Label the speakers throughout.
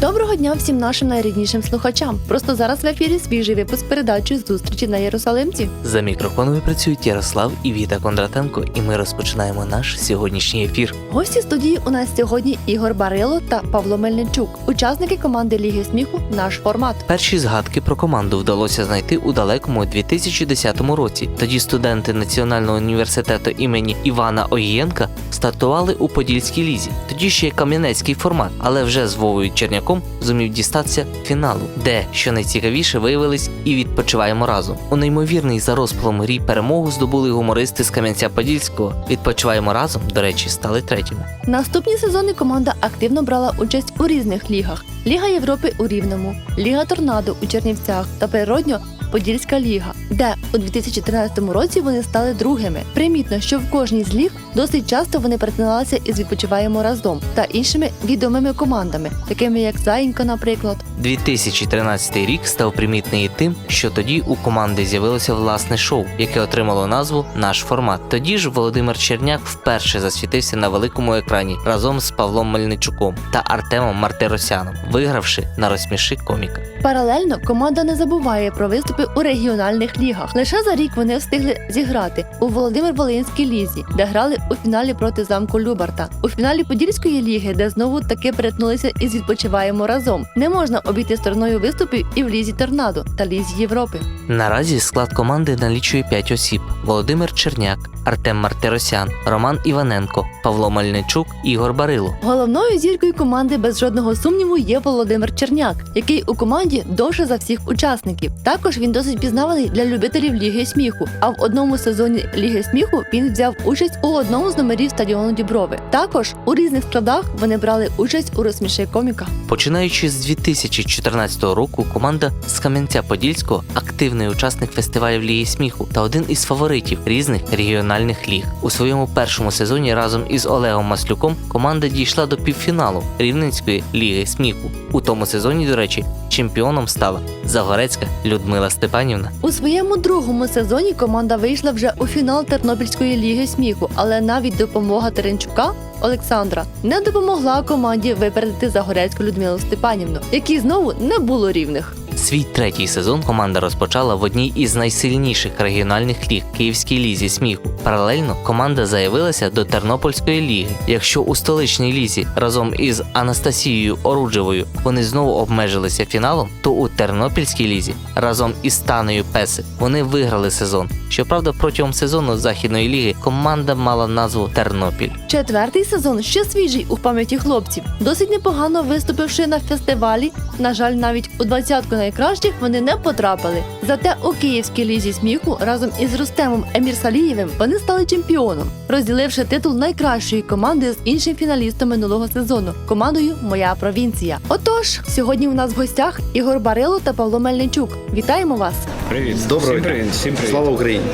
Speaker 1: Доброго дня всім нашим найріднішим слухачам. Просто зараз в ефірі свіжий випуск передачі зустрічі на Єрусалимці.
Speaker 2: За мікрофонами працюють Ярослав і Віта Кондратенко, і ми розпочинаємо наш сьогоднішній ефір.
Speaker 1: Гості студії у нас сьогодні Ігор Барило та Павло Мельничук, учасники команди Ліги сміху. Наш формат.
Speaker 2: Перші згадки про команду вдалося знайти у далекому 2010 році. Тоді студенти Національного університету імені Івана Огієнка стартували у Подільській лізі. Тоді ще кам'янецький формат, але вже з Вовою Черняком зумів дістатися фіналу, де, що найцікавіше, виявились і відпочиваємо разом. У неймовірний за розпалом грі перемогу здобули гумористи з Кам'янця-Подільського. Відпочиваємо разом, до речі, стали третіми.
Speaker 1: Наступні сезони команда активно брала участь у різних лігах: Ліга Європи у Рівному, Ліга Торнадо у Чернівцях та природньо. Подільська ліга, де у 2013 році вони стали другими. Примітно, що в кожній з ліг досить часто вони перетиналися із відпочиваємо разом та іншими відомими командами, такими як Заїнько, наприклад.
Speaker 2: 2013 рік став примітний і тим, що тоді у команди з'явилося власне шоу, яке отримало назву Наш формат. Тоді ж Володимир Черняк вперше засвітився на великому екрані разом з Павлом Мельничуком та Артемом Мартиросяном, вигравши на розсміши коміка.
Speaker 1: Паралельно команда не забуває про виступи у регіональних лігах. Лише за рік вони встигли зіграти у Володимир Волинській лізі, де грали у фіналі проти замку Любарта, у фіналі Подільської ліги, де знову таки перетнулися із відпочиваємо разом. Не можна обійти стороною виступів і в лізі Торнадо та лізі Європи.
Speaker 2: Наразі склад команди налічує 5 осіб: Володимир Черняк, Артем Мартиросян, Роман Іваненко, Павло Мельничук, Ігор Барило.
Speaker 1: Головною зіркою команди без жодного сумніву є Володимир Черняк, який у команді довше за всіх учасників. Також він досить пізнаваний для любителів Ліги сміху. А в одному сезоні Ліги сміху він взяв участь у одному з номерів стадіону Діброви. Також у різних складах вони брали участь у розсміши коміка.
Speaker 2: Починаючи з 2014 року, команда з Кам'янця-Подільського активний учасник фестивалів Ліги сміху та один із фаворитів різних регіональних ліг. У своєму першому сезоні разом із Олегом Маслюком команда дійшла до півфіналу Рівненської ліги сміху. У тому сезоні, до речі, чемпіоном стала Загорецька Людмила Степанівна.
Speaker 1: У своєму другому сезоні команда вийшла вже у фінал Тернопільської ліги сміху, але навіть допомога Теренчука. Олександра не допомогла команді випередити Загорецьку Людмилу Степанівну, якій знову не було рівних.
Speaker 2: Свій третій сезон команда розпочала в одній із найсильніших регіональних ліг Київській лізі сміху. Паралельно команда заявилася до Тернопільської ліги. Якщо у столичній лізі разом із Анастасією Оруджевою вони знову обмежилися фіналом, то у Тернопільській лізі разом із Танею Песи вони виграли сезон. Щоправда, протягом сезону західної ліги команда мала назву Тернопіль.
Speaker 1: Четвертий сезон ще свіжий у пам'яті хлопців. Досить непогано виступивши на фестивалі. На жаль, навіть у двадцятку найкращих вони не потрапили. Зате у київській лізі сміху разом із Рустемом Емірсалієвим вони стали чемпіоном, розділивши титул найкращої команди з іншим фіналістом минулого сезону командою Моя провінція. Отож, сьогодні у нас в гостях Ігор Барило та Павло Мельничук. Вітаємо вас!
Speaker 3: Привіт.
Speaker 4: Доброго
Speaker 3: всім привіт, всім привіт.
Speaker 4: Слава Україні!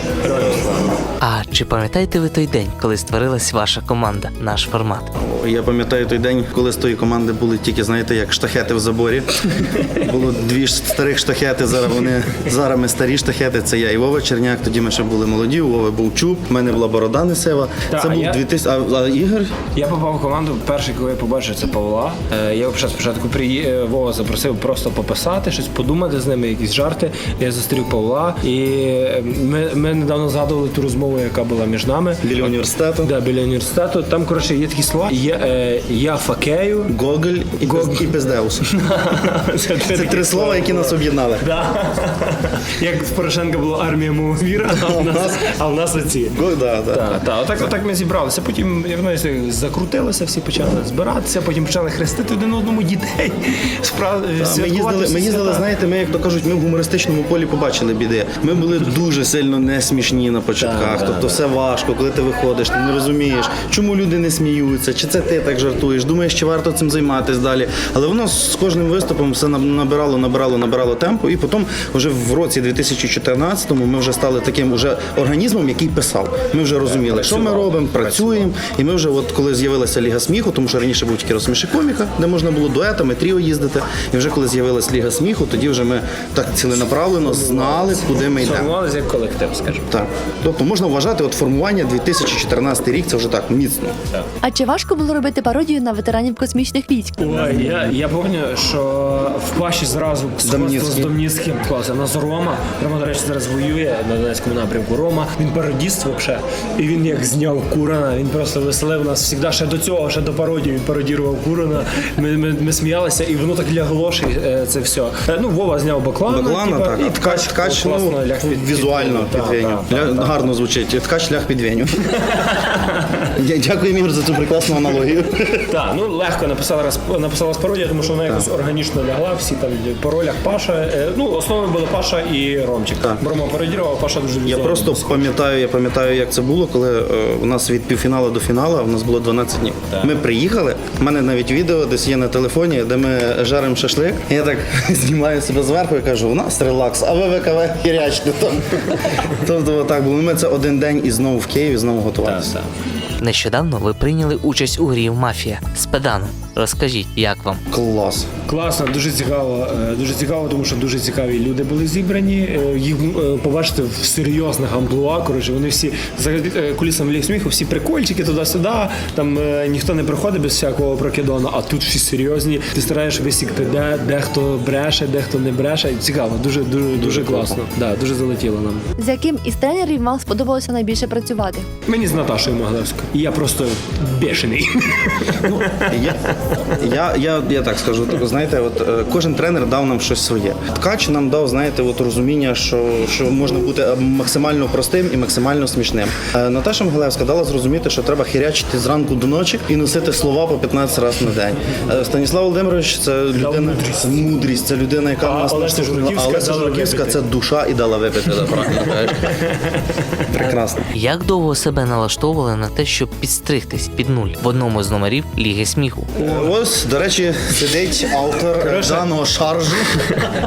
Speaker 2: А чи пам'ятаєте ви той день, коли створилась ваша команда, наш формат?
Speaker 4: Я пам'ятаю той день, коли з тої команди були тільки, знаєте, як штахети в заборі. Було дві ж старих штахети, зараз вони зараз ми старі штахети. Це я і Вова Черняк. Тоді ми ще були молоді. У Вови був чуб, в мене була борода несева.
Speaker 3: Та,
Speaker 4: це
Speaker 3: а
Speaker 4: був
Speaker 3: я-
Speaker 4: 2000... А, а Ігор?
Speaker 3: Я попав в команду. Перший, коли я побачив, це Павла. Е, Я спочатку приї... е, Вова запросив просто пописати, щось подумати з ними, якісь жарти. Я зустрів Павла, і е, ми, ми недавно згадували ту розмову, яка була між нами.
Speaker 4: Біля університету.
Speaker 3: Да, біля університету. Там, коротше, є такі слова. Я, е, я факею.
Speaker 4: Гоголь і. Пиз- і Пиздеус.
Speaker 3: Це,
Speaker 4: Це три слова, які нас об'єднали.
Speaker 3: Да. Як в Порошенка була армія мого віра, а в нас, а в нас оці.
Speaker 4: Да, да.
Speaker 3: Так, так, отак, отак ми зібралися. Потім воно закрутилося, всі почали збиратися, потім почали хрестити один одному дітей. Справ...
Speaker 4: Ми їздили, ми їздили, знаєте, ми, як то кажуть, ми в гумористичному полі побачили. Бачили біди. Ми були дуже сильно не смішні на початках. тобто все важко, коли ти виходиш, ти не розумієш, чому люди не сміються, чи це ти так жартуєш, думаєш, чи варто цим займатися далі. Але воно з кожним виступом все набирало, набирало, набирало темпу. І потім, вже в році 2014-му, ми вже стали таким уже організмом, який писав. Ми вже розуміли, що ми робимо, працюємо. І ми вже, от коли з'явилася Ліга сміху, тому що раніше був тільки розсміши коміка, де можна було дуетами, тріо їздити. І вже коли з'явилась Ліга сміху, тоді вже ми так ціленаправлено знали, куди ми йдемо.
Speaker 3: Сформувалися як колектив, скажімо.
Speaker 4: Так, тобто можна вважати, от формування 2014 рік це вже так міцно.
Speaker 1: А чи важко було робити пародію на ветеранів космічних військ?
Speaker 3: Ой, я, я пам'ятаю, що в Паші зразу сходство з
Speaker 4: Домніцький.
Speaker 3: Домніцьким клас. У нас Рома. Рома, до речі, зараз воює на Донецькому напрямку. Рома, він пародіст взагалі. І він як зняв Курана, він просто веселив нас завжди ще до цього, ще до пародії. Він пародірував Курана. Ми, ми, ми сміялися, і воно так лягло, що е, це все. Е, Ну, Вова зняв Баклана.
Speaker 4: Баклана,
Speaker 3: типа,
Speaker 4: так,
Speaker 3: і
Speaker 4: а ткач, ткач ну, візуально
Speaker 3: під-
Speaker 4: Веню. Гарно звучить. Ткач ляг під Веню. Дя- Дякую, Ігор, за цю прекрасну аналогію.
Speaker 3: Так, ну легко написала написалась пародія, тому що вона якось органічно лягла. Всі там по ролях Паша. е, Ну, основою були Паша і Ромчик.
Speaker 4: Так.
Speaker 3: Рома пародірував, Паша дуже
Speaker 4: Я просто пам'ятаю, я пам'ятаю, як це було, коли е, у нас від півфіналу до фіналу у нас було 12 днів. Ми приїхали. У мене навіть відео десь є на телефоні, де ми жаримо шашлик. Я так знімаю себе зверху і кажу: у нас релакс, а ви ВКВ хірячте. Тобто так було. Ми це один день і знову в Києві, знову готувалися.
Speaker 2: Нещодавно ви прийняли участь у грі Мафія з педаном. Розкажіть, як вам?
Speaker 4: Клас.
Speaker 3: Класно, дуже цікаво. е, Дуже цікаво, тому що дуже цікаві люди були зібрані. е, Їх е, побачити в серйозних амплуа. Коротше, вони всі за кулісами ліг сміху, всі прикольчики туди-сюди. Там ніхто не приходить без всякого прокидону, а тут всі серйозні. Ти стараєш висікти, де, де хто бреше, де хто не бреше. Цікаво, дуже дуже дуже класно. Да, дуже залетіло нам.
Speaker 1: З яким із тренерів вам сподобалося найбільше працювати?
Speaker 3: Мені з Наташою Моглевською. Я просто бешений.
Speaker 4: Я, я, я, я так скажу, так, знаєте, от е, кожен тренер дав нам щось своє. Ткач нам дав, знаєте, от розуміння, що, що можна бути е, максимально простим і максимально смішним. Е, Наташа Могилевська дала зрозуміти, що треба хірячити зранку до ночі і носити слова по 15 разів на день. Станіслав Володимирович це людина
Speaker 3: мудрість.
Speaker 4: мудрість, це людина, яка
Speaker 3: А
Speaker 4: нас
Speaker 3: Олеся Журківська
Speaker 4: це душа і дала випити. Прекрасно.
Speaker 2: Як довго себе налаштовували на те, щоб підстригтись під нуль в одному з номерів Ліги сміху?
Speaker 4: Ось, до речі, сидить автор даного шаржу.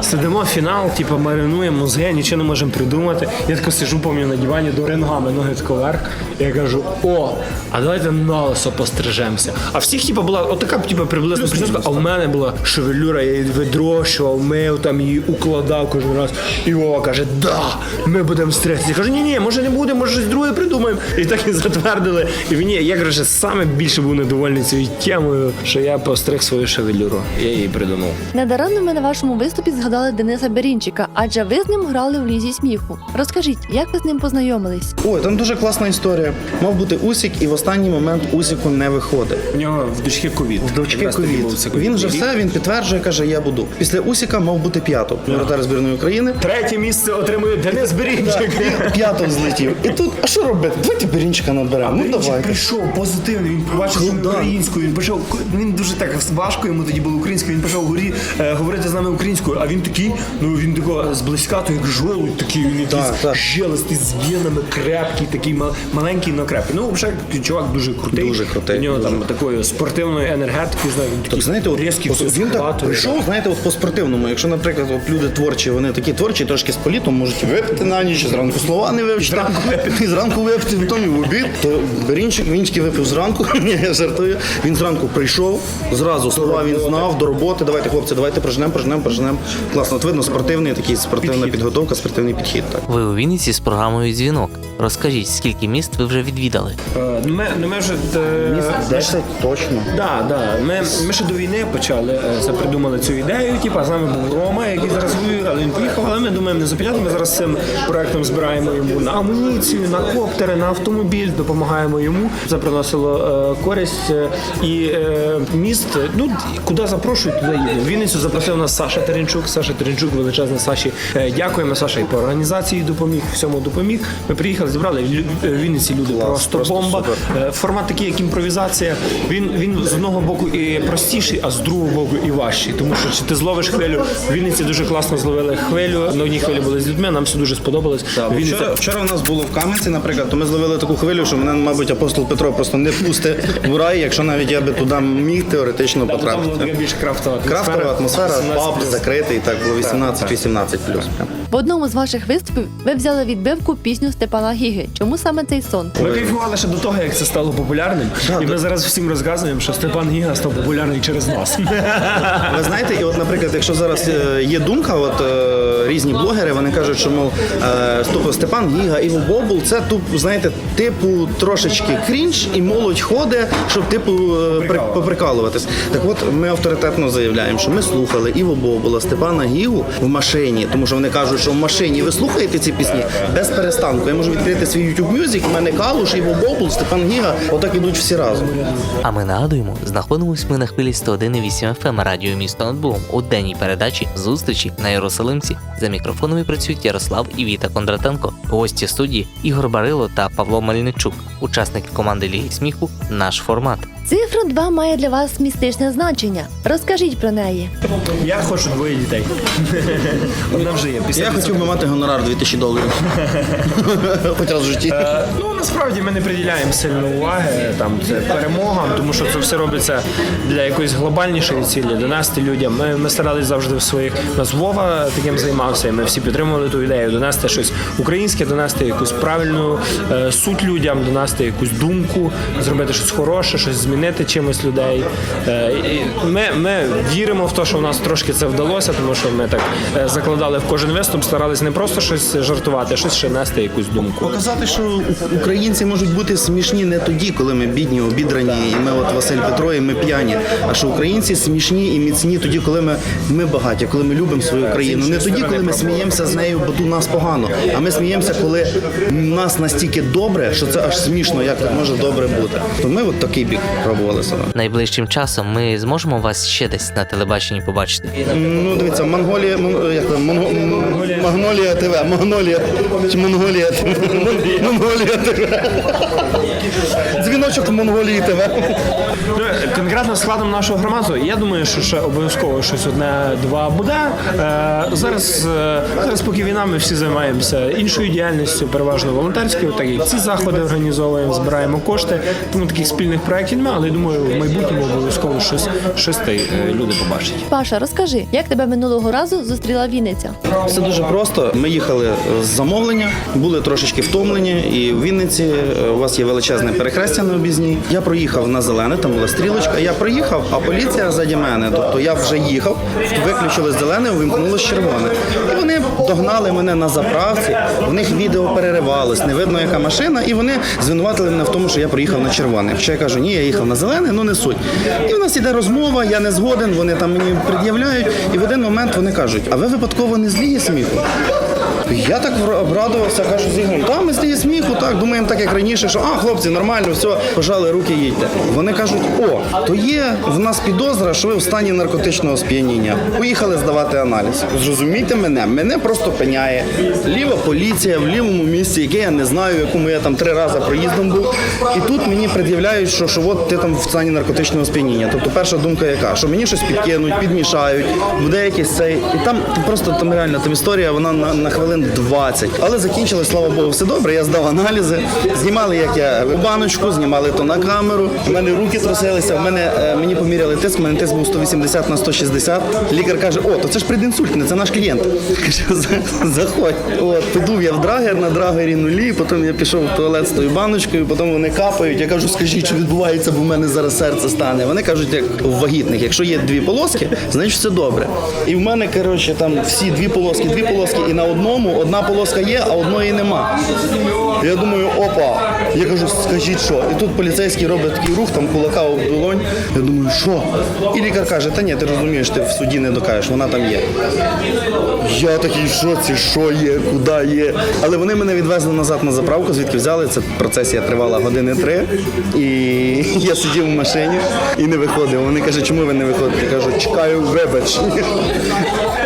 Speaker 3: Сидимо фінал, типу, маринуємо мозги, нічого не можемо придумати. Я тако сижу, пам'ятаю, на дивані до рингами, ноги тако вверх. Я кажу: о, а давайте на лисо пострижемося. А всіх, типу, була отака, типу, приблизно прическа, а в мене була шевелюра, я її видрощував, мив там її укладав кожен раз. І Вова каже, да, ми будемо стригтися. Я кажу, ні, ні, може не буде, може щось друге придумаємо. І так і затвердили. І мені, я коротше, саме більше був недовольний цією темою, що я постриг свою шевелюру. Я її придумав.
Speaker 1: Недаремно ми на вашому виступі згадали Дениса Берінчика, адже ви з ним грали в лізі сміху. Розкажіть, як ви з ним познайомились?
Speaker 4: Ой, там дуже класна історія. Мав бути Усік, і в останній момент Усіку не виходить.
Speaker 3: У нього в дочки ковід.
Speaker 4: В дочки ковід. Він вже все, він підтверджує, каже, я буду. Після Усіка мав бути п'ято. Воротар збірної України.
Speaker 3: Третє місце отримує Денис Берінчик.
Speaker 4: П'ято злетів. І тут, а що робити? Давайте Берінчика наберемо. Ну
Speaker 5: Він
Speaker 4: давайте.
Speaker 5: прийшов позитивний. Він побачив що ми українською. Він почав він дуже так важко йому тоді було українською. Він почав горі е, говорити з нами українською. А він такий, ну він такого зблизька, то як жолудь такий, він якийсь жилистий, з вінами, крепкий, такий маленький, но крепкий. Ну, взагалі, чувак дуже крутий.
Speaker 4: Дуже крутий,
Speaker 3: У нього
Speaker 4: дуже.
Speaker 3: там такої спортивної енергетики, знаю, він такий
Speaker 4: Так знаєте, от,
Speaker 3: різкий,
Speaker 4: от він так прийшов, знаєте, от по спортивному. Якщо, наприклад, от люди творчі, вони такі творчі, трошки з політом, можуть випити на ніч, зранку слова не вивчити, і зранку випити, потім в обід. То Берінчик, він тільки випив зранку, ні, я жартую. Він зранку прийшов, зразу слова він знав, до роботи. Давайте, хлопці, давайте прожнемо, прожнемо, прожнемо. Класно, от видно, спортивний такий, спортивна підготовка, спортивний підхід. Так.
Speaker 2: Ви у Вінниці з програмою Дзвінок. Розкажіть, скільки міст ви вже відвідали?
Speaker 3: Е, ну, Ми, ну, ми вже е,
Speaker 4: 10 точно.
Speaker 3: Да, да. Ми, ми ще до війни почали е, це придумали цю ідею. Типа з нами був Рома, який зараз воює, але він поїхав. Але ми думаємо не зупиняти. Ми зараз цим проектом збираємо йому на амуніцію, на коптери, на автомобіль, допомагаємо йому. Це приносило е, користь. Е, І е, міст, ну куди запрошують, туди їдемо. Вінницю запросив нас Саша Теренчук. Саша Теренчук, величезна Саші. Дякуємо. Саша і по організації допоміг, всьому допоміг. Ми приїхали. зібрали. В Вінниці люди
Speaker 4: Клас,
Speaker 3: просто,
Speaker 4: просто
Speaker 3: бомба.
Speaker 4: супер.
Speaker 3: Формат такий, як імпровізація. Він, він з одного боку і простіший, а з другого боку і важчий. Тому що чи ти зловиш хвилю, в Вінниці дуже класно зловили хвилю. На одній хвилі були з людьми, нам все дуже сподобалось.
Speaker 4: Так,
Speaker 3: Вінниця-
Speaker 4: вчора, вчора у нас було в Кам'янці, наприклад, то ми зловили таку хвилю, що мене, мабуть, апостол Петро просто не пусте в рай, якщо навіть я би туди міг теоретично
Speaker 3: Там
Speaker 4: потрапити.
Speaker 3: більш крафтова атмосфера.
Speaker 4: Крафтова атмосфера, паб закритий, так було 18-18 плюс.
Speaker 1: В одному з ваших виступів ви взяли відбивку пісню Степана Гіги. Чому саме цей сон?
Speaker 3: Ми кайфували ще до того, як це стало популярним. І ми зараз всім розказуємо, що Степан Гіга став популярний через нас.
Speaker 4: Ви знаєте, і от, наприклад, якщо зараз е, є думка, от е, різні блогери, вони кажуть, що мов е, Степан Гіга, Іво Бобул, це туп, знаєте, типу трошечки крінж, і молодь ходить, щоб типу е, при- поприкалуватись. Так от ми авторитетно заявляємо, що ми слухали Іво Бобула, Степана Гігу в машині, тому що вони кажуть, що в машині ви слухаєте ці пісні без перестанку. Я можу відкрити свій YouTube Music, в мене Калуш, Іво Бобул, Степан Гіга, отак ідуть всі разом.
Speaker 2: А ми нагадуємо, знаходимось ми на хвилі 101,8 FM радіо місто над Богом у денній передачі зустрічі на Єрусалимці. За мікрофонами працюють Ярослав і Віта Кондратенко, гості студії Ігор Барило та Павло Мельничук, учасники команди Ліги сміху. Наш формат.
Speaker 1: Цифра 2 має для вас містичне значення. Розкажіть про неї.
Speaker 3: Я хочу двоє дітей. Одна вже є. Після
Speaker 4: Я хотів би мати гонорар 2000 доларів. Хоч раз в житті.
Speaker 3: Е, Ну насправді ми не приділяємо сильно уваги там це перемогам, тому що це все робиться для якоїсь глобальнішої цілі, донести людям. Ми, ми старались завжди в своїх нас Вова таким займався, і ми всі підтримували ту ідею, донести щось українське, донести якусь правильну е, суть людям, донести якусь думку, зробити щось хороше, щось змінити чимось людей. Е, ми, ми віримо в те, що в нас трошки це вдалося, тому що ми так е, закладали в кожен виступ, старались не просто щось жартувати, а щось ще нести якусь думку.
Speaker 4: Показати, що українці можуть бути смішні не тоді, коли ми бідні, обідрані, і ми от Василь Петро, і ми п'яні. А що українці смішні і міцні тоді, коли ми, ми багаті, коли ми любимо свою країну. Не тоді, коли ми сміємося з нею, бо тут нас погано. А ми сміємося, коли нас настільки добре, що це аж смішно, як так може добре бути. То ми от такий бік пробували себе.
Speaker 2: Найближчим часом ми зможемо вас ще десь на телебаченні побачити.
Speaker 4: Ну, дивіться, Монголія, Мон- як там, Монго- М- Магнолія ТВ, Монголія чи Монголія ТВ. Монголія ТВ. Дзвіночок Монголії ТВ.
Speaker 3: Ну, Конкретно складом нашого громаду, я думаю, що ще обов'язково щось одне-два буде. Е, зараз, е, зараз, поки війна, ми всі займаємося іншою діяльністю, переважно волонтерською, так як ці заходи організовуємо, збираємо кошти. Тому таких спільних проєктів немає, але я думаю, в майбутньому обов'язково щось, щось е, люди побачать.
Speaker 1: Паша, розкажи, як тебе минулого разу зустріла Вінниця?
Speaker 4: Все дуже просто. Ми їхали з замовлення, були трошечки втомлені, і в Вінниці е, у вас є величезне перехрестя на об'їзній. Я проїхав на зелене, там була стрілочка. Я проїхав, а поліція заді мене. Тобто я вже їхав, виключили зелене, увімкнулось червоне. І вони догнали мене на заправці. В них відео переривалось, не видно, яка машина, і вони звинуватили мене в тому, що я приїхав на червоне. Хоча я кажу, ні, я їхав на зелене, ну не суть. І в нас іде розмова, я не згоден, вони там мені пред'являють. І в один момент вони кажуть: а ви випадково не зліє сміху? Я так обрадувався, кажу з та ми зліє сміху, так, думаємо так, як раніше, що а, хлопці, нормально, все, пожали руки, їдьте. Вони кажуть, о, то є в нас підозра, що ви в стані наркотичного сп'яніння. Поїхали здавати аналіз. Зрозумійте мене, мене просто пеняє. Ліва поліція в лівому місці, яке я не знаю, в якому я там три рази проїздом був. І тут мені пред'являють, що, що от ти там в стані наркотичного сп'яніння. Тобто перша думка яка, що мені щось підкинуть, підмішають, буде якийсь цей. І там просто там реально там історія, вона на, на хвилин 20. Але закінчилось, слава Богу, все добре. Я здав аналізи, знімали, як я баночку, знімали то на камеру. У мене руки трусилися. В мене е, мені поміряли тиск, у мене тиск був 180 на 160. Лікар каже: О, то це ж предінсультне, це наш клієнт. Каже, заходь. От, подув я в драгер, на драгері нулі, потім я пішов в туалет з тою баночкою, потім вони капають. Я кажу, скажіть, що відбувається, бо в мене зараз серце стане. Вони кажуть, як у вагітних, якщо є дві полоски, значить все добре. І в мене, коротше, там всі дві полоски, дві полоски, і на одному одна полоска є, а одної нема. Я думаю, опа. Я кажу, скажіть що? І тут поліцейський робить такий рух, там кулака об долонь. Я думаю, що? І лікар каже, та ні, ти розумієш, ти в суді не докажеш, вона там є. Я такий, в шоці, що є, куди є. Але вони мене відвезли назад на заправку, звідки взяли. Це процесія тривала години три. І я сидів в машині і не виходив. Вони кажуть, чому ви не виходите? Я кажу, чекаю вибачення.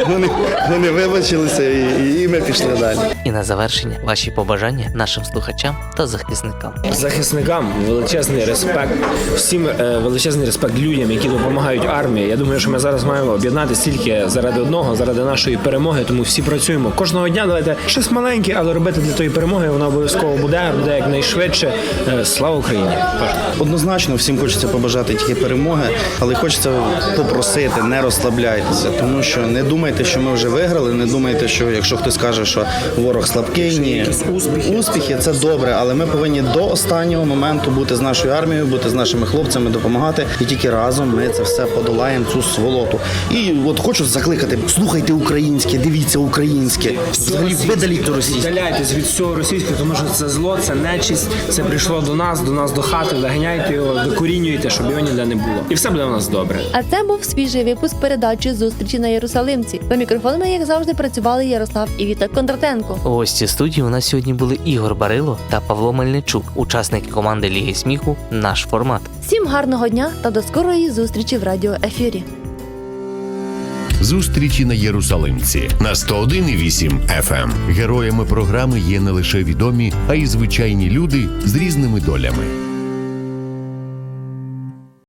Speaker 4: Вони, вони вибачилися і, і ми пішли. Пішли далі.
Speaker 2: І на завершення ваші побажання нашим слухачам та захисникам.
Speaker 3: Захисникам величезний респект, всім е, величезний респект людям, які допомагають армії. Я думаю, що ми зараз маємо об'єднатися тільки заради одного, заради нашої перемоги. Тому всі працюємо кожного дня. Давайте щось маленьке, але робити для тої перемоги. Вона обов'язково буде, буде якнайшвидше. Е, Слава Україні!
Speaker 4: Однозначно всім хочеться побажати тільки перемоги, але хочеться попросити, не розслабляйтеся, тому що не думайте, що ми вже виграли. Не думайте, що якщо хтось каже, що ворог слабкий, ні успіхи це добре, але ми повинні до останнього моменту бути з нашою армією, бути з нашими хлопцями, допомагати, і тільки разом ми це все подолаємо цю сволоту. І от хочу закликати: слухайте українське, дивіться українське, взагалі видаліть російське.
Speaker 3: Віддаляйтесь від всього російського, тому що це зло, це нечисть, це прийшло до нас, до нас до хати. Виганяйте його, докорінюйте, щоб його ніде не було. І все буде у нас добре.
Speaker 1: А це був свіжий випуск передачі зустрічі на Єрусалимці. За мікрофонами, як завжди, працювали Ярослав і Віта Кондратенко.
Speaker 2: У гості студії у нас сьогодні були Ігор Барило та Павло Мельничук, учасники команди Ліги сміху. Наш формат.
Speaker 1: Всім гарного дня та до скорої зустрічі в радіоефірі.
Speaker 6: Зустрічі на Єрусалимці на 101,8 FM. Героями програми є не лише відомі, а й звичайні люди з різними долями.